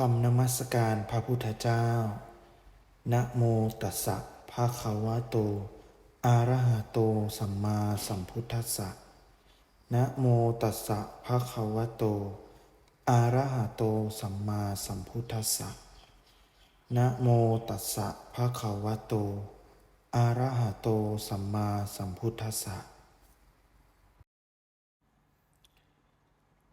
คำนมัสการพระพุทธเจ้า นะโมตัสสะภะคะวะโต อะระหะโต สัมมาสัมพุทธัสสะ นะโมตัสสะภะคะวะโต อะระหะโต สัมมาสัมพุทธัสสะ นะโมตัสสะภะคะวะโต อะระหะโต สัมมาสัมพุทธัสสะ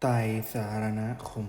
ไตรสารณคม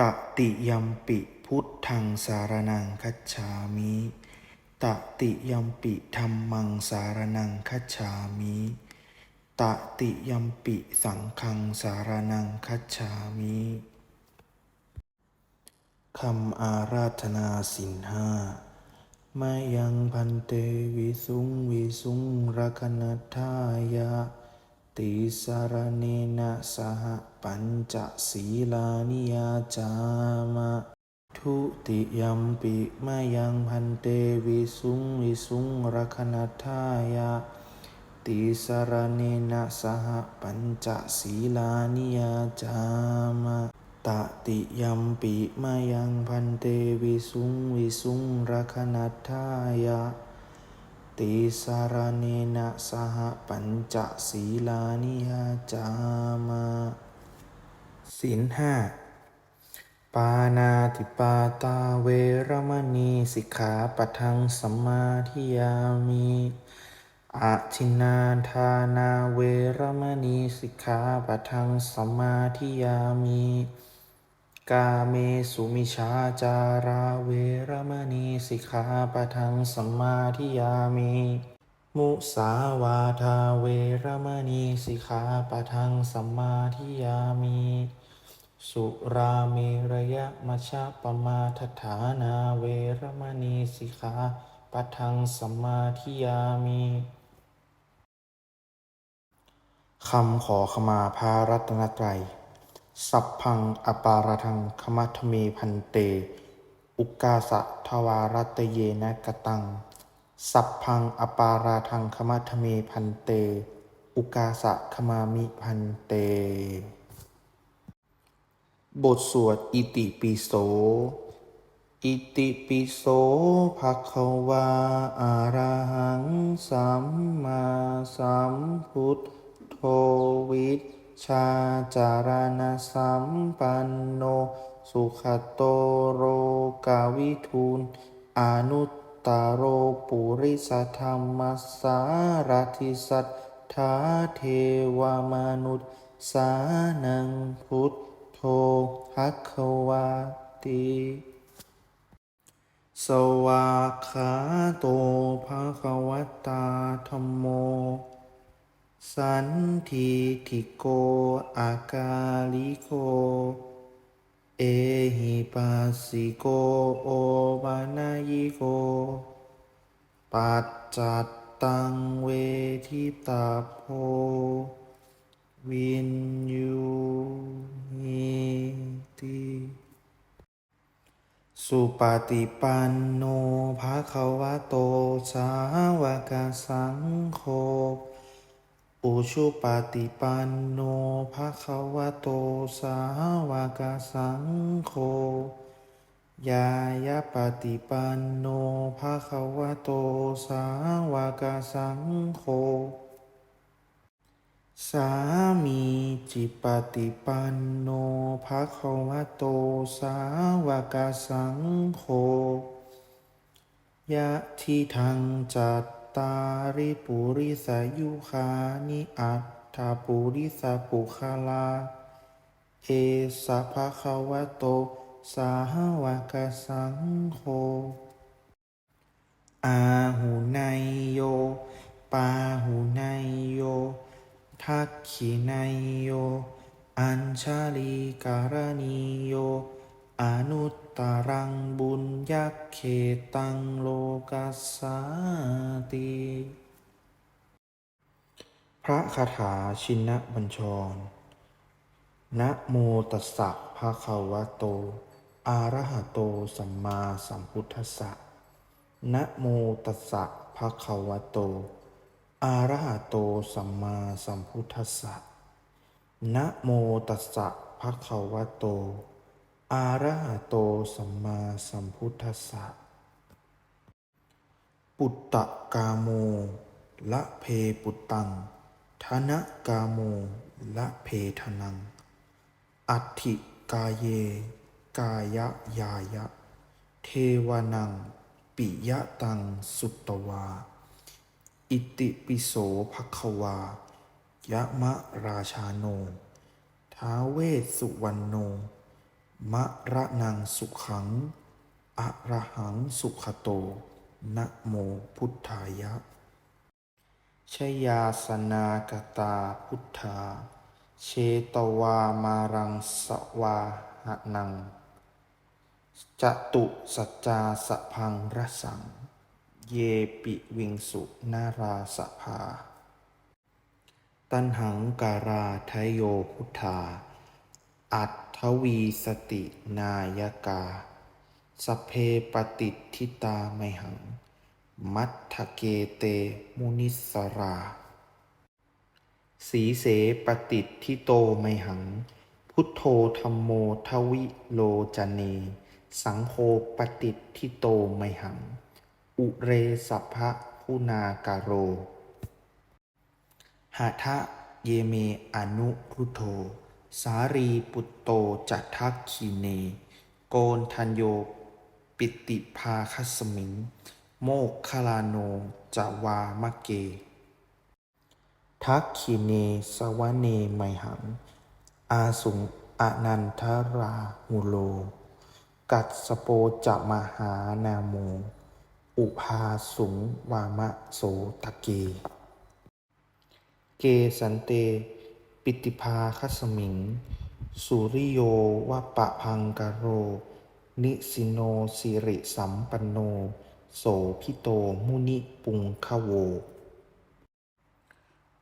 ตติยัมปิพุทธังสารนังคัจฉามิตติยัมปิธรรมังสารนังคัจฉามิตติยัมปิสังฆังสารนังคัจฉามิคำอาราธนาสินห้ามายังพันเตวิสุงวิสุงรักนัทายะ ติสารเนนะสหปัญจศีลานิยาจามะ ทุติยัมปิมายังพันเตวิสุงวิสุงรักนัทายะ ติสารเนนะสหปัญจศีลานิยาจามะตติยัมปิมายังพันเตวิสุงวิสุงรักนัทายะ ติสารเนนะสหปัญจศีลานิยาจามะศีลห้าปานาติปาตาเวรมณีสิกขาปะทังสัมมาทิยามิอาทินาทานาเวรมณีสิกขาปะทังสัมมาทิยามิ กาเมสุมิชาจาราเวรมณีสิกขาปะทังสัมมาทิยามิมุสาวาทาเวรมณีสิกขาปะทังสัมมาทิยามิสุราเมรยะมัชฌะปมาทฐานาเวรมณีสิกขาปะทังสัมมาทิยามิคำขอขมาพารัตนตรัย สัพพังอปาระทังคมัทเมพันเต อุกาสะทวารัตเยนะกตัง สัพพังอปาราทังคมัทเมพันเต อุกาสะขมามิพันเต บทสวดอิติปิโส อิติปิโสภะคะวาอะระหังสัมมาสัมพุทโธวิช ชาจารณสัมปันโน สุขโตโรกาวิทูลอนุตตโรปุริสธรรมสารทิสัทธาเทวมนุษย์สานังพุทโธภะควาติสวากขาโตภะคะวตาธัมโม สันทิทิโกอากาลิโก เอหิปัสสิโกโอบานายิโก ปัจจัตตังเวทิตาโพวินยูหิติสุปฏิปันโนภะคะวะโตสาวกสังโฆ อุชุปฏิปันโนภะคะวะโต สาวกสังโฆ ยายาปฏิปันโนภะคะวะโต สาวกสังโฆ สามีจิปฏิปันโนภะคะวะโต สาวกสังโฆ ยะทิทังจัต ตาริปุริสายุคานิอัตถาปุริสปุคลา เอสะภะคะวะโต สาวกสังโฆ อาหูไนยโย ปาหูไนยโย ทักขิไนยโย อัญชาลีการณีโยออนุต ตรังบุญยักเขตังโลกัสสาติ พระคาถาชินบัญชร นะโมตัสสะภะคะวะโต อะระหะโตสัมมาสัมพุทธัสสะ นะโมตัสสะภะคะวะโต อะระหะโตสัมมาสัมพุทธัสสะ นะโมตัสสะภะคะวะโต อะระหะโตสัมมาสัมพุทธัสสะ ปุตตะกาโม ละเพปุตตัง ธนะกาโม ละเพทนัง อัติกายเย กายะยายะ เทวานัง ปิยะตังสุตตวา อิติปิโสภควายะมะราชาโน ท้าเวสสุวรรณโน มะระนังสุขัง อะระหังสุขโต นะโมพุทธายะ ชยาสนากตาพุทธา เชตวามารังสวาหะนัง จตุสัจจาสพังรสัง เยปิวิงสุนาราสภา ตันหังการาทยโยพุทธา อัตทวีสตินายกา สเพปฏิทิตาไมหัง มัทธเกเตมุนิสรา สีเสปฏิทิโตไมหัง พุทโธธรรมโมทวิโลจเน สังโฆปฏิทิโตไมหัง อุเรสัพพะคุณากาโรหาทะเยเมอนุรุโธ สารีปุตโตจัตทักขีเน โกนทันโย ปิติภาคัสมิง โมกขลาโนจาวามะเก ทักขีเนสวะเนไมหัง อาสุงอนันทราหุโล กัดสโปจะมหานาโม อุภาสุงวามะโสตะเก เกสันเต ปิติภาคัสมิง สุริโยวะปะพังกโร นิสิโนสิริสัมปันโน โสพิโตมุนิปุงคโว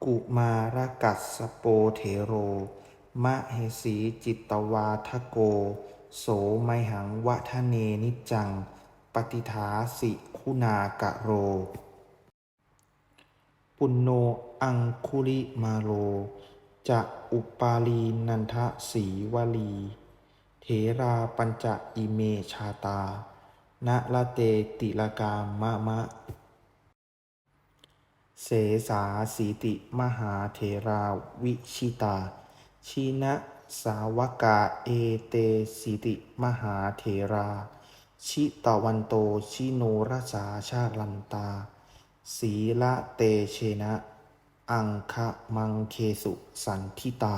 กุมารกัสสโปเทโร มะเหสีจิตตวาทโก โสไมหังวะทะเนนิจัง ปฏิทาสิคุณากะโร ปุณโนอังคุลิมาโล จะอุปาลีนันทสีวลี เถราปัญจะอิเมชาตานะละเตติลกามะมะ เสสาสีติมหาเถราวิชิตาชีนะสาวกาเอเตสิติมหาเถรา ชิตวันโตชิโนรสาชาลันตาสีละเตเชนะ อังคะมังเคสุสันทิตา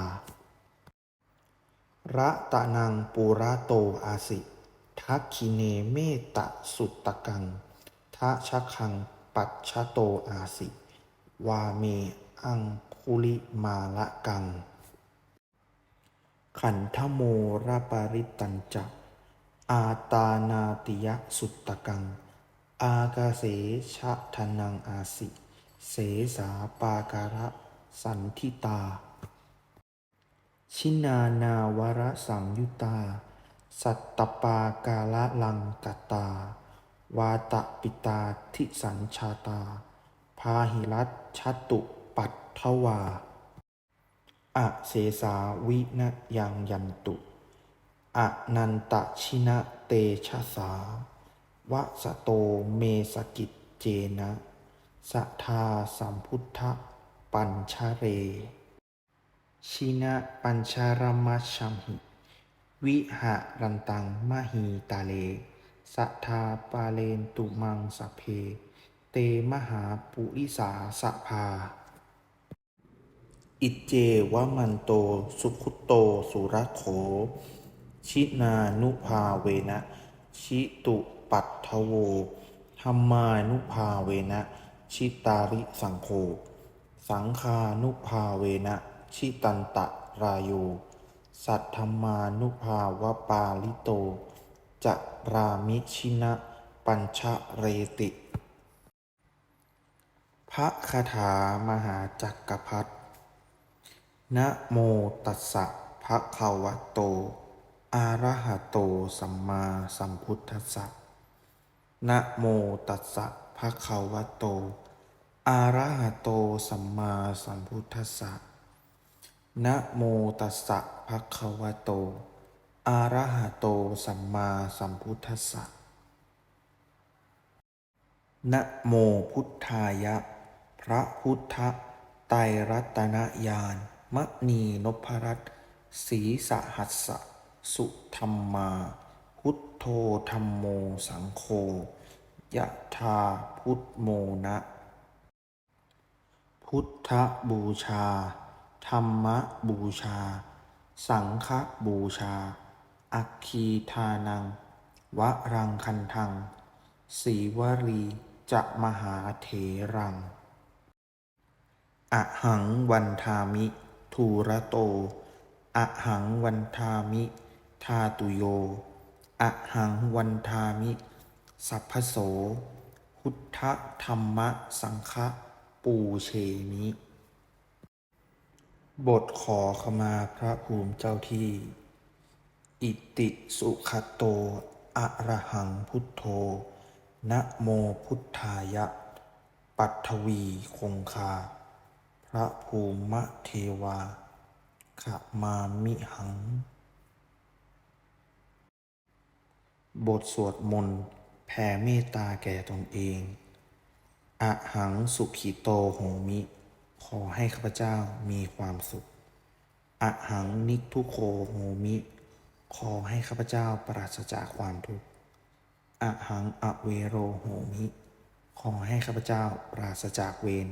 ระตะนังปุระโตอาสิ ทักคิเนเมตตะสุตตะกัง ทะชะคังปัจชะโตอาสิ วาเมอังคุลิมาละกัง ขันธโมระปาริตัญจะอาตานาติยะสุตตะกัง อากาเสชะทนังอาสิ เสสาปาการะสันทิตา ชินานาวรสังยุตา สัตตปากาละลังกตา วาตะปิตาทิสัญชาตา พาหิรัตชัตตุปัตถวาอะเสสาวินะยังยันตุอะนันตชินะเตชะสาวะสะโตเมสกิจเจนะ สัทาสัมพุทธปัญชเร ชินะปัญชารมัชชัมหิ วิหะรันตังมหีตาเลสัทธาปาเลนตุมังสพเพ เตมหาปุริสาสภา อิเจวะมันโตสุขุโตสุรโข ชินานุภาเวนะ ชิตุปัตถโวธรรมานุภาเวนะ ชิตาริสังโฆสังคานุภาเวนะ ชิตันตะรายโยสัทธรรมานุภาวปาลิโต จะรามิชินะปัญชเรติ พระคาถามหาจักรพรรดินะโมตัสสะภะคะวะโตอะระหะโตสัมมาสัมพุทธัสสะนะโมตัสสะ ภะคะวะโต อะระหะโตสัมมาสัมพุทธัสสะ นะโมตัสสะภะคะวะโต อะระหะโตสัมมาสัมพุทธัสสะ นะโมพุทธายะ พระพุทธไตรรัตนญาณมณีนพรัตสีสหัสสะ สุธรรมา พุทโธธรรมโมสังโฆ ยะธาพุทโมนะ พุทธบูชา ธรรมบูชา สังฆบูชา อัคคีทานัง วรังคันทัง สีวรีจะมหาเถรังอะหังวันทามิ ทูระโตอะหังวันทามิ ทาตุโยอะหังวันทามิ สัพพโสพุทธธรรมสังฆปูเชมิ บทขอขมาพระภูมิเจ้าที่ อิติสุขโต อะระหังพุทโธ นะโมพุทธายะ ปัทวีคงคา พระภูมะเทวาขมามิหัง บทสวดมนต์ แผ่เมตตาแก่ตนเองอะหังสุขิโตโหมิ ขอให้ข้าพเจ้ามีความสุขอะหังนิทุโคโหมิ ขอให้ข้าพเจ้าปราศจากความทุกข์อะหังอเวโรโหมิ ขอให้ข้าพเจ้าปราศจากเวร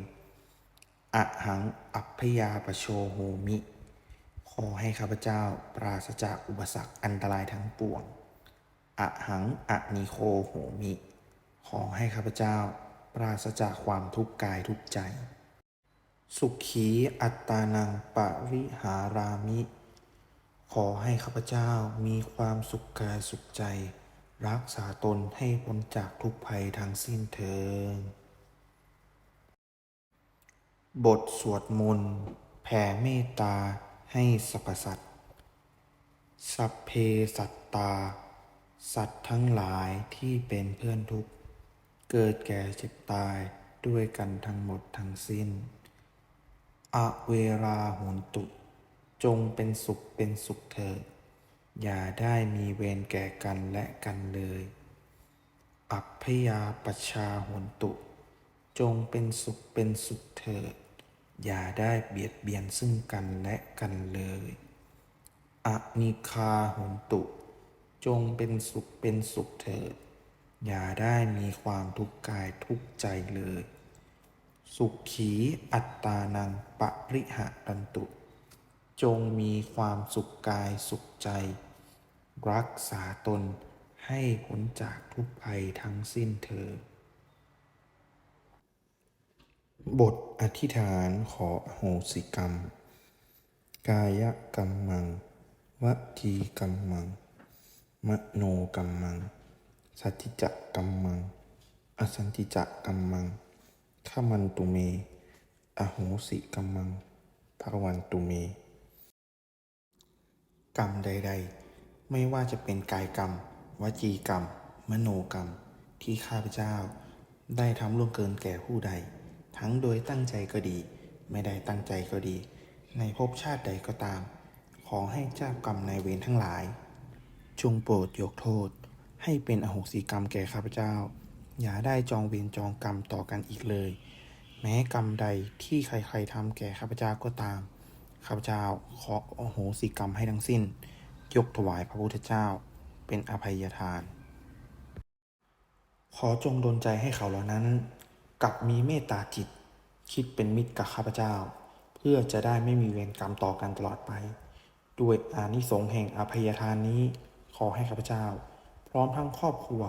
อะหังอัพยาปโชโหมิ ขอให้ข้าพเจ้าปราศจากอุปสรรคอันตรายทั้งปวง อะหังอะนิโคโหมิ ขอให้ข้าพเจ้า ปราศจากความทุกข์กายทุกใจ สุขีอัตตานังปริหารามิ ขอให้ข้าพเจ้ามีความสุขกายสุขใจ รักษาตนให้พ้นจากทุกภัยทั้งสิ้นเถิดบทสวดมนต์แผ่เมตตาให้สรรพสัตว์สัพเพสัตตา สัตว์ทั้งหลายที่เป็นเพื่อนทุกข์ เกิดแก่เจ็บตายด้วยกันทั้งหมดทั้งสิ้น อเวราโหนตุ จงเป็นสุขเป็นสุขเถิด อย่าได้มีเวรแก่กันและกันเลย อัพยาปชชาโหนตุ จงเป็นสุขเป็นสุขเถิด อย่าได้เบียดเบียนซึ่งกันและกันเลย อนิคาโหนตุ จงเป็นสุขเป็นสุขเถิด อย่าได้มีความทุกข์กายทุกข์ใจเลย สุขขีอัตตานังปริหะตันตุ จงมีความสุขกายสุขใจ รักษาตนให้พ้นจากทุกภัยทั้งสิ้นเถิดบทอธิษฐานขออโหสิกรรม กายกรรมัง วจีกรรมัง มโนกรรมัง สัจจิจกรรมัง อสันติจกรรมังขมันตุเม อโหสิกรรมังภรวันตุเม กรรมใด ๆ ไม่ว่าจะเป็นกายกรรม วจีกรรม มโนกรรม ที่ข้าพเจ้า ได้ทำล่วงเกินแก่ผู้ใด ทั้งโดยตั้งใจก็ดี ไม่ได้ตั้งใจก็ดี ในภพชาติใดก็ตาม ขอให้เจ้ากรรมนายเวรทั้งหลาย จงโปรดยกโทษ ให้เป็นอโหสิกรรมแก่ข้าพเจ้า อย่าได้จองเวรจองกรรมต่อกันอีกเลย แม้กรรมใดที่ใครๆทำแก่ข้าพเจ้าก็ตาม ข้าพเจ้าขออโหสิกรรมให้ทั้งสิ้น ยกถวายพระพุทธเจ้า เป็นอภัยทาน ขอจงดลใจให้เขาเหล่านั้น กลับมีเมตตาจิต คิดเป็นมิตรกับข้าพเจ้า เพื่อจะได้ไม่มีเวรกรรมต่อกันตลอดไป ด้วยอานิสงส์แห่งอภัยทานนี้ ขอให้ข้าพเจ้า พร้อมทั้งครอบครัว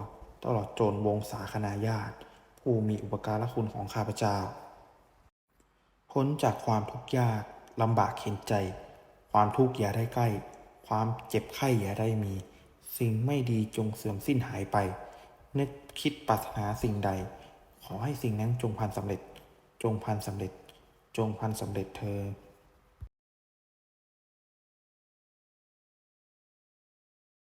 ตลอดจนวงศาคณาญาติ ผู้มีอุปการะคุณของข้าพเจ้า พ้นจากความทุกข์ยากลำบากเข็นใจ ความทุกข์อย่าได้ใกล้ ความเจ็บไข้อย่าได้มี สิ่งไม่ดีจงเสื่อมสิ้นหายไป นึกคิดปรารถนาสิ่งใด ขอให้สิ่งนั้นจงพันสำเร็จ จงพันสำเร็จ จงพันสำเร็จเธอ